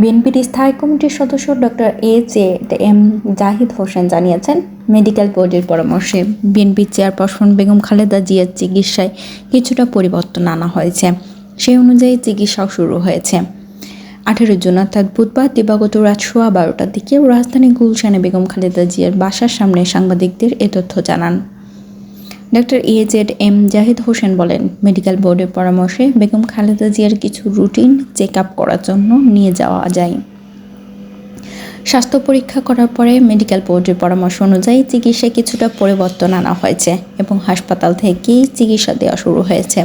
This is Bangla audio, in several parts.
বিএনপির স্থায়ী কমিটির সদস্য doctor A J M Zahid Hossain জানিয়েছেন, মেডিকেল বোর্ডের পরামর্শে বিএনপির চেয়ারপারসন বেগম খালেদা জিয়ার চিকিৎসায় কিছুটা পরিবর্তন আনা হয়েছে। সেই অনুযায়ী চিকিৎসাও শুরু হয়েছে। আঠেরো জুন, অর্থাৎ বুধবার দিবাগত রাত সোয়া বারোটার দিকে রাজধানী গুলশানে বেগম খালেদা জিয়ার বাসার সামনে সাংবাদিকদের এ তথ্য জানান। Doctor A Z M Zahid Hossain বলেন, মেডিকেল বোর্ডের পরামর্শে বেগম খালেদা জিয়ার কিছু রুটিন চেক আপ করার জন্য নিয়ে যাওয়া যায়। স্বাস্থ্য পরীক্ষা করার পরে মেডিকেল বোর্ডের পরামর্শ অনুযায়ী চিকিৎসায় কিছুটা পরিবর্তন আনা হয়েছে এবং হাসপাতাল থেকেই চিকিৎসা দেওয়া শুরু হয়েছে।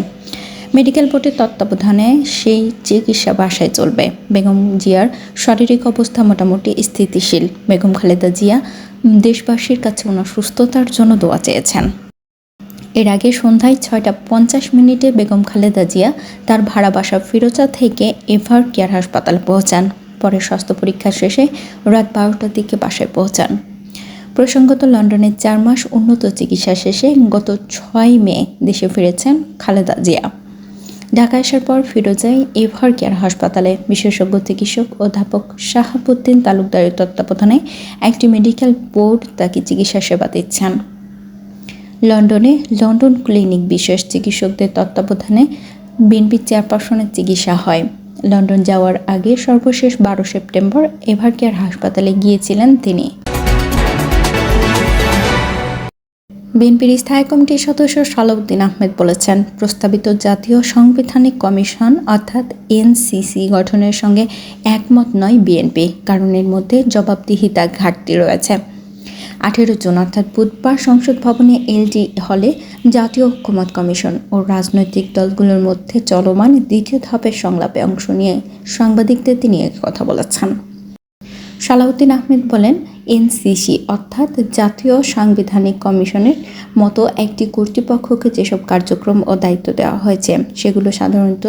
মেডিকেল বোর্ডের তত্ত্বাবধানে সেই চিকিৎসা বাসায় চলবে। বেগম জিয়ার শারীরিক অবস্থা মোটামুটি স্থিতিশীল। বেগম খালেদা জিয়া দেশবাসীর কাছে ওনার সুস্থতার জন্য দোয়া চেয়েছেন। এর আগে সন্ধ্যায় ছয়টা পঞ্চাশ মিনিটে বেগম খালেদা জিয়া তার ভাড়া বাসা ফিরোজা থেকে এভার কেয়ার হাসপাতাল পৌঁছান। পরে স্বাস্থ্য পরীক্ষা শেষে রাত বারোটার দিকে বাসায় পৌঁছান। প্রসঙ্গত লন্ডনের চার মাস উন্নত চিকিৎসা শেষে গত ছয় মে দেশে ফিরেছেন খালেদা জিয়া। ঢাকা আসার পর ফিরোজাই এভার কেয়ার হাসপাতালে বিশেষজ্ঞ চিকিৎসক অধ্যাপক শাহাবুদ্দিন তালুকদারের তত্ত্বাবধানে একটি মেডিকেল বোর্ড তাকে চিকিৎসা সেবা দিচ্ছেন। লন্ডনে লন্ডন ক্লিনিক বিশেষ চিকিৎসকদের তত্ত্বাবধানে বিএনপি চেয়ারপারসনের চিকিৎসা হয়। লন্ডন যাওয়ার আগে সর্বশেষ বারো সেপ্টেম্বর এভার কেয়ার হাসপাতালে গিয়েছিলেন তিনি। বিএনপির স্থায়ী কমিটির সদস্য সালাউদ্দিন আহমেদ বলেছেন, প্রস্তাবিত জাতীয় সাংবিধানিক কমিশন অর্থাৎ এনসিসি গঠনের সঙ্গে একমত নয় বিএনপি, কারণ এর মধ্যে জবাবদিহিতা ঘাটতি রয়েছে। আঠেরো জুন, অর্থাৎ বুধবার সংসদ ভবনে এলডি হলে জাতীয় ঐক্যমত কমিশন ও রাজনৈতিক দলগুলোর মধ্যে চলমান দ্বিতীয় ধাপের সংলাপে অংশ নিয়ে সাংবাদিকদের তিনি কথা বলেছেন। সালাউদ্দিন আহমেদ বলেন, এনসিসি অর্থাৎ জাতীয় সাংবিধানিক কমিশনের মতো একটি কর্তৃপক্ষকে যেসব কার্যক্রম ও দায়িত্ব দেওয়া হয়েছে, সেগুলো সাধারণত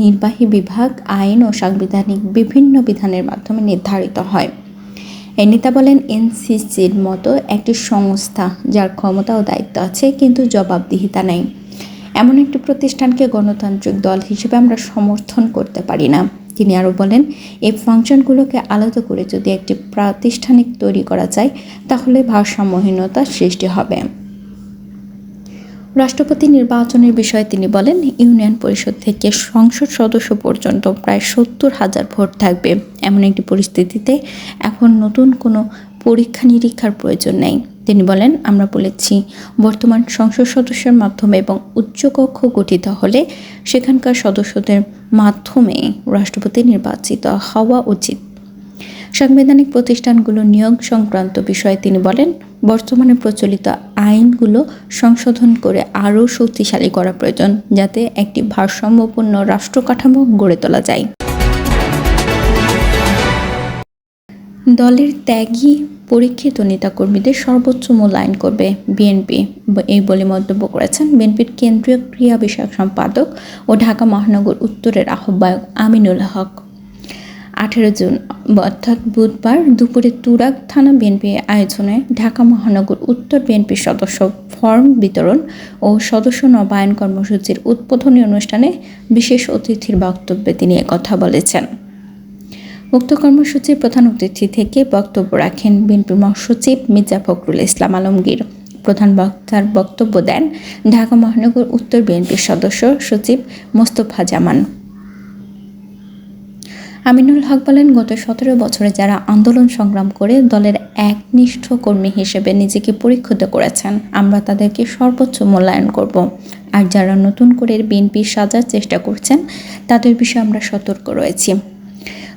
নির্বাহী বিভাগ, আইন ও সাংবিধানিক বিভিন্ন বিধানের মাধ্যমে নির্ধারিত হয়। এই নেতা বলেন, এনসিসির মতো একটি সংস্থা যার ক্ষমতা ও দায়িত্ব আছে, কিন্তু জবাবদিহিতা নেই। এমন একটি প্রতিষ্ঠানকে গণতান্ত্রিক দল হিসেবে আমরা সমর্থন করতে পারি না। তিনি আরও বলেন, এই ফাংশনগুলোকে আলাদা করে যদি একটি প্রাতিষ্ঠানিক তৈরি করা যায়, তাহলে ভারসাম্যহীনতা সৃষ্টি হবে। রাষ্ট্রপতি নির্বাচনের বিষয়ে তিনি বলেন, ইউনিয়ন পরিষদ থেকে সংসদ সদস্য পর্যন্ত প্রায় সত্তর হাজার ভোট থাকবে। এমন একটি পরিস্থিতিতে এখন নতুন কোনো পরীক্ষা নিরীক্ষার প্রয়োজন নেই। তিনি বলেন, আমরা বলেছি, বর্তমান সংসদ সদস্যের মাধ্যমে এবং উচ্চকক্ষ গঠিত হলে সেখানকার সদস্যদের মাধ্যমে রাষ্ট্রপতি নির্বাচিত হওয়া উচিত। সাংবিধানিক প্রতিষ্ঠানগুলো নিয়োগ সংক্রান্ত বিষয়ে তিনি বলেন, বর্তমানে প্রচলিত আইনগুলো সংশোধন করে আরও শক্তিশালী করা প্রয়োজন যাতে একটি ভারসাম্যপূর্ণ রাষ্ট্র কাঠামো গড়ে তোলা যায়। দলের ত্যাগী পরীক্ষিত নেতাকর্মীদের সর্বোচ্চ মূল্যায়ন করবে বিএনপি, এই বলে মন্তব্য করেছেন বিএনপির কেন্দ্রীয় ক্রিয়া বিষয়ক সম্পাদক ও ঢাকা মহানগর উত্তরের আহ্বায়ক আমিনুল হক। আঠেরো জুন, অর্থাৎ বুধবার দুপুরে তুরাগ থানা বিএনপি আয়োজনে ঢাকা মহানগর উত্তর বিএনপির সদস্য ফর্ম বিতরণ ও সদস্য নবায়ন কর্মসূচির উদ্বোধনী অনুষ্ঠানে বিশেষ অতিথির বক্তব্যে তিনি কথা বলেছেন। উক্ত কর্মসূচির প্রধান অতিথি থেকে বক্তব্য রাখেন বিএনপি মহাসচিব মির্জা ফখরুল ইসলাম আলমগীর। প্রধান বক্তার বক্তব্য দেন ঢাকা মহানগর উত্তর বিএনপির সদস্য সচিব মোস্তফা জামান। আমিনুল হক বলেন, গত সতেরো বছরে যারা আন্দোলন সংগ্রাম করে দলের একনিষ্ঠ কর্মী হিসেবে নিজেকে পরীক্ষিত করেছেন, আমরা তাদেরকে সর্বোচ্চ মূল্যায়ন করব। আর যারা নতুন করে বিএনপি সাজার চেষ্টা করছেন, তাদের বিষয়ে আমরা সতর্ক রয়েছি।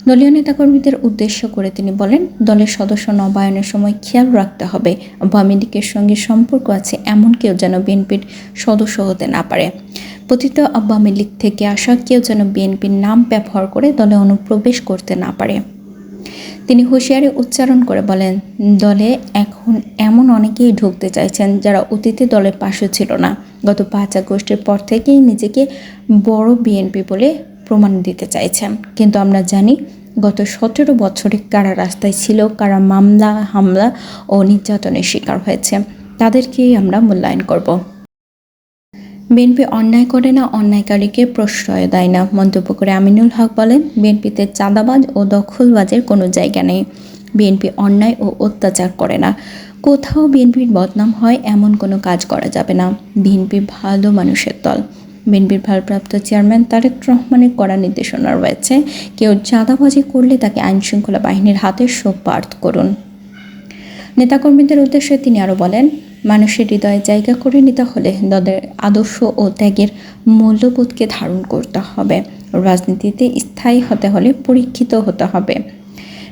দলীয় নেতাকর্মীদের উদ্দেশ্য করে তিনি বলেন, দলের সদস্য নবায়নের সময় খেয়াল রাখতে হবে, আওয়ামী লীগের সঙ্গে সম্পর্ক আছে এমন কেউ যেন বিএনপির সদস্য হতে না পারে। পতিত আওয়ামী লীগ থেকে আসা কেউ যেন বিএনপির নাম ব্যবহার করে দলে অনুপ্রবেশ করতে না পারে। তিনি হুঁশিয়ারি উচ্চারণ করে বলেন, দলে এখন এমন অনেকেই ঢুকতে চাইছেন যারা অতীতে দলের পাশে ছিল না। গত পাঁচ আগস্টের পর থেকেই নিজেকে বড় বিএনপি বলে প্রমাণ দিতে চাইছেন। কিন্তু আমরা জানি, গত সতেরো বছরে কারা রাস্তায় ছিল, কারা মামলা, হামলা ও নির্যাতনের শিকার হয়েছে, তাদেরকেই আমরা মূল্যায়ন করব। বিএনপি অন্যায় করে না, অন্যায়কারীকে প্রশ্রয় দেয় না। মন্তব্য করে আমিনুল হক বলেন, বিএনপিতে চাঁদাবাজ ও দখলবাজের কোনো জায়গা নেই। বিএনপি অন্যায় ও অত্যাচার করে না। কোথাও বিএনপির বদনাম হয়, এমন কোনো কাজ করা যাবে না। বিএনপি ভালো মানুষের দল। বিএনপির ভারপ্রাপ্ত চেয়ারম্যান তারেক রহমানের কড়া নির্দেশনা রয়েছে, কেউ চাঁদাবাজি করলে তাকে আইনশৃঙ্খলা বাহিনীর হাতে সোপার্দ করুন। নেতাকর্মীদের উদ্দেশ্যে তিনি আরও বলেন মানুষের হৃদয়ে জায়গা করে নিতে হলে দলের আদর্শ ও ত্যাগের মূল্যবোধকে ধারণ করতে হবে। রাজনীতিতে স্থায়ী হতে হলে পরীক্ষিত হতে হবে।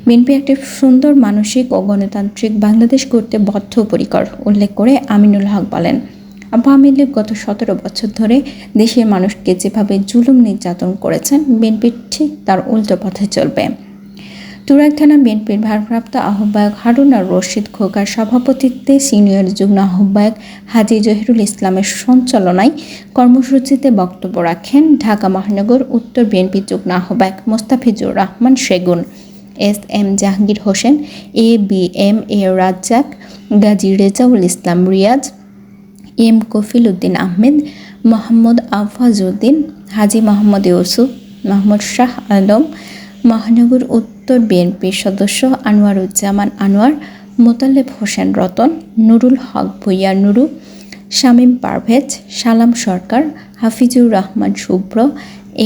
বিএনপি একটি সুন্দর মানসিক ও গণতান্ত্রিক বাংলাদেশ করতে বদ্ধপরিকর, উল্লেখ করে আমিনুল হক বলেন। আওয়ামী লীগ গত সতেরো বছর ধরে দেশের মানুষকে যেভাবে জুলুম নির্যাতন করেছেন, বিএনপি ঠিক তার উল্টো পথে চলবে। তুরাগ থানা বিএনপির ভারপ্রাপ্ত আহ্বায়ক হারুন আর রশিদ খোকার সভাপতিত্বে সিনিয়র যুগ্ম আহ্বায়ক হাজি জহিরুল ইসলামের সঞ্চালনায় কর্মসূচিতে বক্তব্য রাখেন ঢাকা মহানগর উত্তর বিএনপি যুগ্ম আহ্বায়ক Mostafizur Rahman Segun, S M Jahangir Hossain, A B M A Razzak, Gazi Rezaul Islam Riaz, M Kafil Uddin Ahmed, Mohammad Afaz Uddin Haji Mohammad Yusuf, Mohammad Shah Alam, মহানগর উত্তর বিএনপির সদস্য আনোয়ারুজ্জামান আনোয়ার, মোতালেব হোসেন রতন, নুরুল হক ভুইয়া নুরু, শামীম পারভেজ, সালাম সরকার, হাফিজুর রহমান শুভ্র,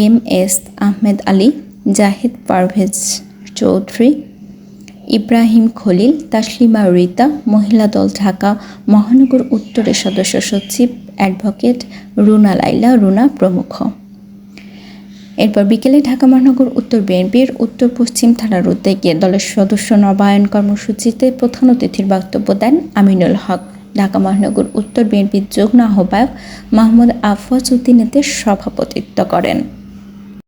এম এস আহমেদ আলী, জাহিদ পারভেজ চৌধুরী, ইব্রাহিম খলিল, তাসলিমা রিতা, মহিলা দল ঢাকা, মহানগর উত্তরের সদস্য সচিব অ্যাডভোকেট রুনা লাইলা রুনা প্রমুখ। এরপর বিকেলে ঢাকা মহানগর উত্তর বিএনপির উত্তর পশ্চিম থানার উদ্যোগে দলের সদস্য নবায়ন কর্মসূচিতে প্রধান অতিথির বক্তব্য দেন আমিনুল হক। ঢাকা মহানগর উত্তর বিএনপির যুগ্ম আহ্বায়ক মাহমুদ আফওয়াজ উদ্দিনেতে সভাপতিত্ব করেন।